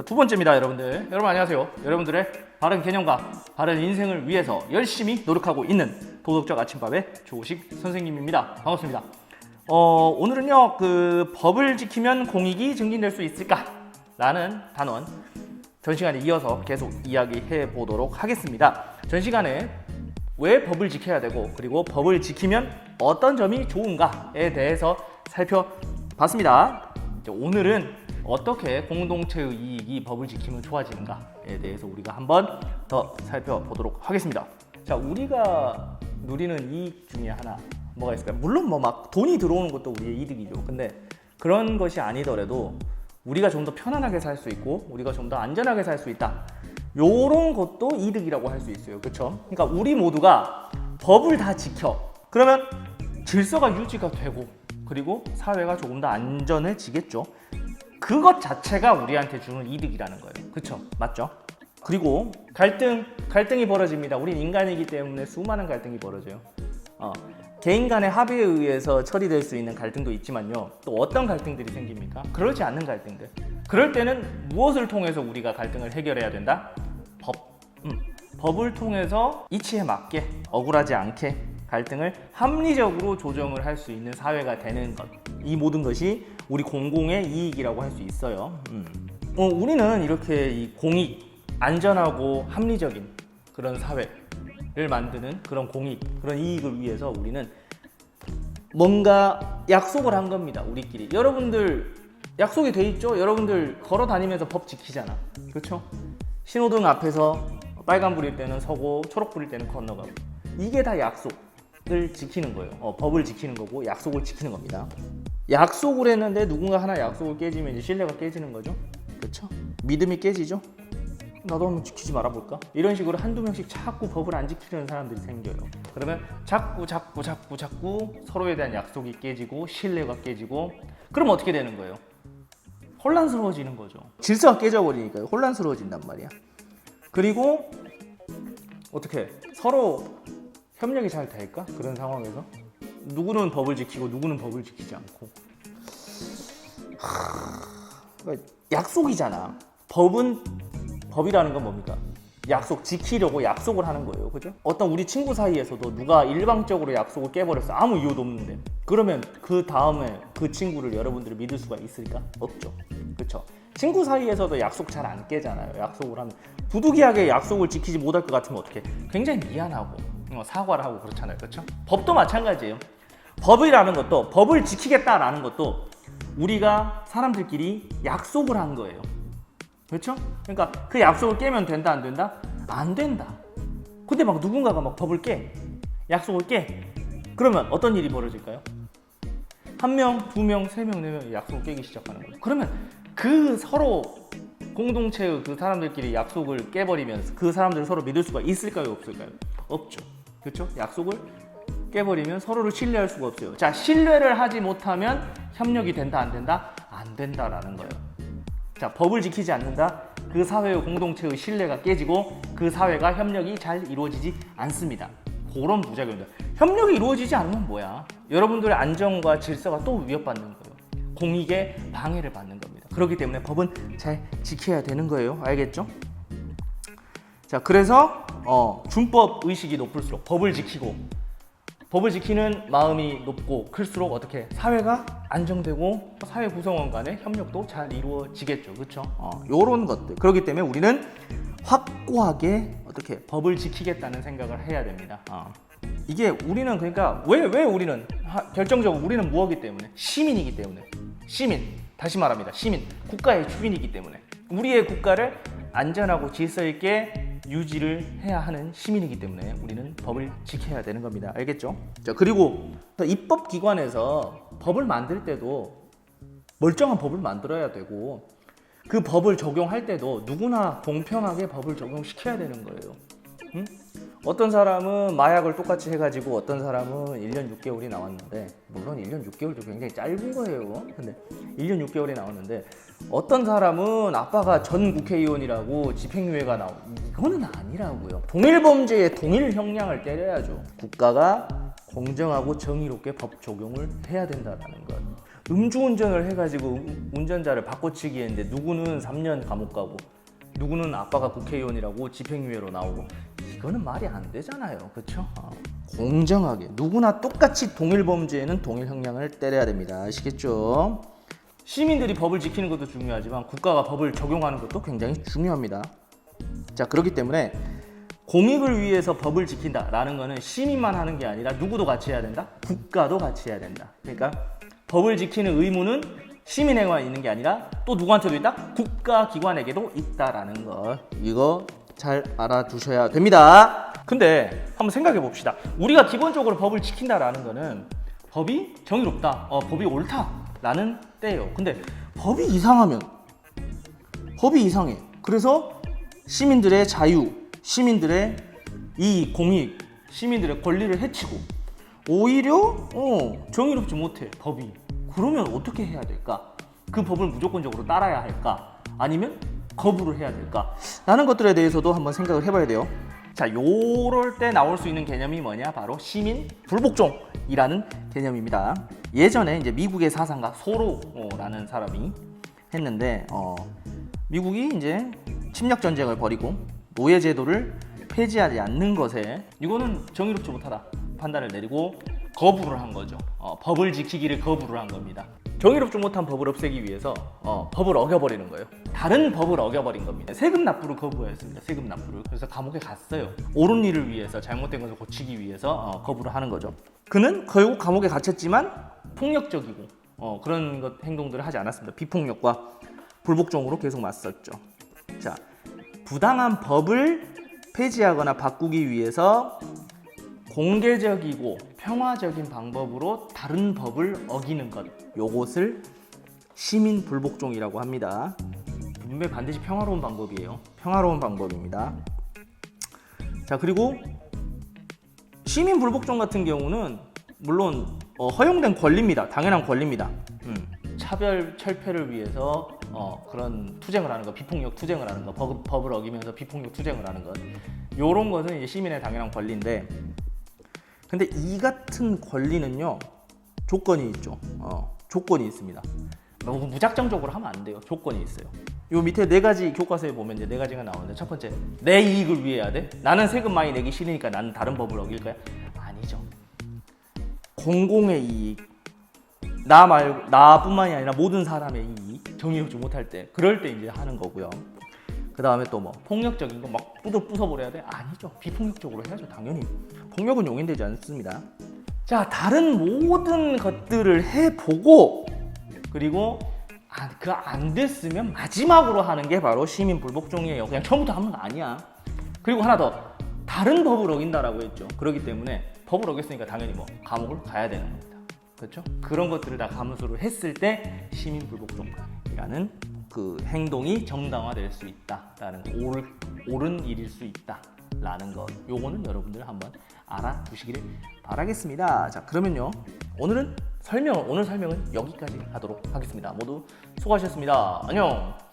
자, 두 번째입니다, 여러분들. 여러분 안녕하세요. 여러분들의 바른 개념과 바른 인생을 위해서 열심히 노력하고 있는 도덕적 아침밥의 조식 선생님입니다. 반갑습니다. 어, 오늘은요, 그 법을 지키면 공익이 증진될 수 있을까라는 단원 전 시간에 이어서 계속 이야기해 보도록 하겠습니다. 전 시간에 왜 법을 지켜야 되고 그리고 법을 지키면 어떤 점이 좋은가에 대해서 살펴봤습니다. 오늘은 어떻게 공동체의 이익이 법을 지키면 좋아지는가에 대해서 우리가 한번 더 살펴보도록 하겠습니다. 자, 우리가 누리는 이익 중에 하나 뭐가 있을까요? 물론 뭐 막 돈이 들어오는 것도 우리의 이득이죠. 근데 그런 것이 아니더라도 우리가 좀 더 편안하게 살 수 있고 우리가 좀 더 안전하게 살 수 있다. 요런 것도 이득이라고 할 수 있어요. 그렇죠? 그러니까 우리 모두가 법을 다 지켜. 그러면 질서가 유지가 되고 그리고 사회가 조금 더 안전해지겠죠. 그것 자체가 우리한테 주는 이득이라는 거예요. 그렇죠? 맞죠? 그리고 갈등 갈등이 벌어집니다. 우린 인간이기 때문에 수많은 갈등이 벌어져요. 어, 개인 간의 합의에 의해서 처리될 수 있는 갈등도 있지만요. 또 어떤 갈등들이 생깁니까? 그렇지 않는 갈등들. 그럴 때는 무엇을 통해서 우리가 갈등을 해결해야 된다? 법. 음, 법을 통해서 이치에 맞게 억울하지 않게 갈등을 합리적으로 조정을 할 수 있는 사회가 되는 것. 이 모든 것이 우리 공공의 이익이라고 할 수 있어요. 음. 어, 우리는 이렇게 이 공익, 안전하고 합리적인 그런 사회를 만드는 그런 공익, 그런 이익을 위해서 우리는 뭔가 약속을 한 겁니다. 우리끼리. 여러분들 약속이 돼 있죠? 여러분들 걸어 다니면서 법 지키잖아. 그렇죠? 신호등 앞에서 빨간 불일 때는 서고 초록 불일 때는 건너가고. 이게 다 약속 을 지키는 거예요. 어, 법을 지키는 거고 약속을 지키는 겁니다. 약속을 했는데 누군가 하나 약속을 깨지면 이제 신뢰가 깨지는 거죠. 그렇죠? 믿음이 깨지죠. 나도 한번 지키지 말아볼까? 이런 식으로 한두 명씩 자꾸 법을 안 지키려는 사람들이 생겨요. 그러면 자꾸 자꾸 자꾸 자꾸 서로에 대한 약속이 깨지고 신뢰가 깨지고 그럼 어떻게 되는 거예요? 혼란스러워지는 거죠. 질서가 깨져버리니까요. 혼란스러워진단 말이야. 그리고 어떻게 서로 협력이 잘 될까? 그런 상황에서 누구는 법을 지키고 누구는 법을 지키지 않고 하... 그러니까 약속이잖아. 법은 법이라는 건 뭡니까? 약속 지키려고 약속을 하는 거예요. 그죠? 어떤 우리 친구 사이에서도 누가 일방적으로 약속을 깨버렸어. 아무 이유도 없는데. 그러면 그 다음에 그 친구를 여러분들이 믿을 수가 있을까? 없죠. 그렇죠? 친구 사이에서도 약속 잘 안 깨잖아요. 약속을 하면 부득이하게 약속을 지키지 못할 것 같으면 어떻게? 굉장히 미안하고 어, 사과를 하고 그렇잖아요. 그렇죠? 법도 마찬가지예요. 법이라는 것도 법을 지키겠다라는 것도 우리가 사람들끼리 약속을 한 거예요. 그렇죠? 그러니까 그 약속을 깨면 된다 안 된다? 안 된다. 근데 막 누군가가 막 법을 깨 약속을 깨 그러면 어떤 일이 벌어질까요? 한 명, 두 명, 세 명, 네 명 약속을 깨기 시작하는 거예요. 그러면 그 서로 공동체의 그 사람들끼리 약속을 깨버리면 그 사람들 서로 믿을 수가 있을까요, 없을까요? 없죠. 그렇죠? 약속을 깨버리면 서로를 신뢰할 수가 없어요. 자, 신뢰를 하지 못하면 협력이 된다 안 된다? 안 된다라는 거예요. 자, 법을 지키지 않는다. 그 사회의 공동체의 신뢰가 깨지고 그 사회가 협력이 잘 이루어지지 않습니다. 그런 부작용들. 협력이 이루어지지 않으면 뭐야? 여러분들의 안정과 질서가 또 위협받는 거예요. 공익에 방해를 받는 겁니다. 그렇기 때문에 법은 잘 지켜야 되는 거예요. 알겠죠? 자, 그래서 어, 준법 의식이 높을수록 법을 지키고 법을 지키는 마음이 높고 클수록 어떻게 사회가 안정되고 사회 구성원 간의 협력도 잘 이루어지겠죠. 그렇죠? 어, 요런 것들. 그렇기 때문에 우리는 확고하게 어떻게 법을 지키겠다는 생각을 해야 됩니다. 어. 이게 우리는 그러니까 왜 왜 우리는 하- 결정적으로 우리는 무엇이기 때문에 시민이기 때문에 시민 다시 말합니다. 시민 국가의 주인이기 때문에 우리의 국가를 안전하고 질서 있게 유지를 해야 하는 시민이기 때문에 우리는 법을 지켜야 되는 겁니다. 알겠죠? 자, 그리고 또 입법 기관에서 법을 만들 때도 멀쩡한 법을 만들어야 되고 그 법을 적용할 때도 누구나 공평하게 법을 적용시켜야 되는 거예요. 응? 어떤 사람은 마약을 똑같이 해가지고 어떤 사람은 1년 6개월이 나왔는데 물론 1년 6개월도 굉장히 짧은 거예요. 근데 1년 6개월이 나왔는데 어떤 사람은 아빠가 전 국회의원이라고 집행유예가 나오 이거는 아니라고요. 동일 범죄에 동일 형량을 때려야죠. 국가가 공정하고 정의롭게 법 적용을 해야 된다는 것. 음주운전을 해가지고 우- 운전자를 바꿔치기 했는데 누구는 3년 감옥 가고 누구는 아빠가 국회의원이라고 집행유예로 나오고 이거는 말이 안 되잖아요 그렇죠? 공정하게 누구나 똑같이 동일 범죄에는 동일 형량을 때려야 됩니다 아시겠죠? 시민들이 법을 지키는 것도 중요하지만 국가가 법을 적용하는 것도 굉장히 중요합니다 자 그렇기 때문에 공익을 위해서 법을 지킨다라는 거는 시민만 하는 게 아니라 누구도 같이 해야 된다? 국가도 같이 해야 된다. 그러니까 법을 지키는 의무는 시민에게만 있는 게 아니라 또 누구한테도 있다? 국가 기관에게도 있다라는 거. 이거 잘 알아두셔야 됩니다. 근데 한번 생각해 봅시다. 우리가 기본적으로 법을 지킨다라는 거는 법이 정의롭다, 어, 법이 옳다라는 때예요. 근데 법이 이상하면 법이 이상해. 그래서 시민들의 자유, 시민들의 이 공익, 시민들의 권리를 해치고 오히려 어, 정의롭지 못해 법이. 그러면 어떻게 해야 될까? 그 법을 무조건적으로 따라야 할까? 아니면 거부를 해야 될까? 라는 것들에 대해서도 한번 생각을 해봐야 돼요. 자, 요럴 때 나올 수 있는 개념이 뭐냐? 바로 시민 불복종이라는 개념입니다. 예전에 이제 미국의 사상가 소로라는 사람이 했는데 어, 미국이 이제 침략 전쟁을 벌이고 노예 제도를 폐지하지 않는 것에 이거는 정의롭지 못하다 판단을 내리고 거부를 한 거죠. 어, 법을 지키기를 거부를 한 겁니다. 정의롭지 못한 법을 없애기 위해서 어, 법을 어겨버리는 거예요. 다른 법을 어겨버린 겁니다. 세금 납부를 거부했습니다. 세금 납부를. 그래서 감옥에 갔어요. 옳은 일을 위해서 잘못된 것을 고치기 위해서 어, 거부를 하는 거죠. 그는 결국 감옥에 갇혔지만 폭력적이고 어, 그런 것 행동들을 하지 않았습니다. 비폭력과 불복종으로 계속 맞섰죠. 자, 부당한 법을 폐지하거나 바꾸기 위해서 공개적이고 평화적인 방법으로 다른 법을 어기는 것. 요것을 시민 불복종이라고 합니다. 분명 반드시 평화로운 방법이에요. 평화로운 방법입니다. 자, 그리고 시민 불복종 같은 경우는 물론 어, 허용된 권리입니다. 당연한 권리입니다. 음, 차별 철폐를 위해서 어, 그런 투쟁을 하는 거, 비폭력 투쟁을 하는 거, 법, 법을 어기면서 비폭력 투쟁을 하는 것, 요런 것은 시민의 당연한 권리인데, 근데 이 같은 권리는요 조건이 있죠. 어, 조건이 있습니다. 너무 무작정적으로 하면 안 돼요. 조건이 있어요. 요 밑에 네 가지 교과서에 보면 이제 네 가지가 나오는데 첫 번째 내 이익을 위해 해야 돼. 나는 세금 많이 내기 싫으니까 나는 다른 법을 어길 거야. 아니죠. 공공의 이익, 나 말고 나뿐만이 아니라 모든 사람의 이익 정의롭지 못할 때 그럴 때 이제 하는 거고요. 그 다음에 또 뭐 폭력적인 거 막 부숴 부숴버려야 돼? 아니죠. 비폭력적으로 해야죠. 당연히 폭력은 용인되지 않습니다. 자 다른 모든 것들을 해보고 그리고 아, 그안 됐으면 마지막으로 하는 게 바로 시민 불복종이에요. 그냥 처음부터 하는 거 아니야. 그리고 하나 더 다른 법을 어긴다라고 했죠. 그렇기 때문에 법을 어겼으니까 당연히 뭐 감옥을 가야 되는 겁니다. 그렇죠? 그런 것들을 다 감수를 했을 때 시민 불복종이라는 그 행동이 정당화될 수 있다라는 거, 옳, 옳은 일일 수 있다라는 것. 요거는 여러분들 한번 알아두시기를 바라겠습니다. 자, 그러면요. 오늘은 설명 오늘 설명은 여기까지 하도록 하겠습니다. 모두 수고하셨습니다. 안녕.